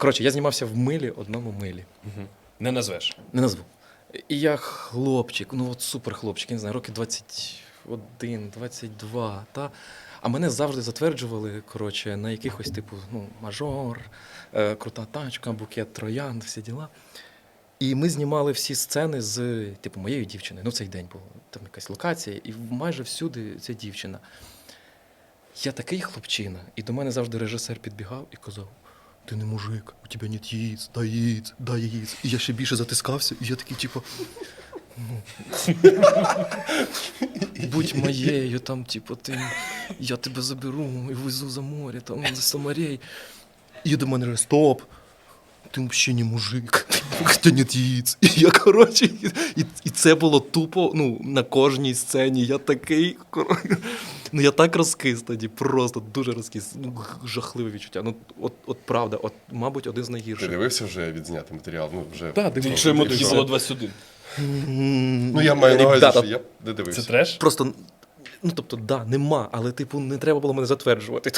Коротше, я знімався в милі, одному милі. Угу. Не назвеш. Не назву. І я хлопчик, ну от супер хлопчик, я не знаю, років 21, 22, та. А мене завжди затверджували, коротше, на якихось, типу, ну, мажор, е, крута тачка, букет троянд, всі діла. І ми знімали всі сцени з, типу, моєю дівчиною. Ну, цей день була там якась локація, і майже всюди ця дівчина. Я такий хлопчина, і до мене завжди режисер підбігав і казав: ти не мужик, у тебе нет яиц, дай яиц, дай яиц. І я ще більше затискався, і я такий, типу. Ну, будь моєю, там, типу, ти, я тебе заберу і везу за море, там, за Самарей. І до мене стоп. Ти взагалі не мужик, тебе нет яиц. І я, коротше, і, і це було тупо ну, на кожній сцені. Я такий. коротше, Ну я так розкис тоді, просто дуже розкис. Ну, жахливе відчуття. Ну, от, от правда, от, мабуть, один з найгірших. Ти дивився вже відзнятий матеріал? Ну, вже... Так, дивився. Якщо йому тоді було 21. Ну, я маю на увазі, що я не дивився. Це треш? Просто, ну тобто, да, нема, але типу не треба було мене затверджувати.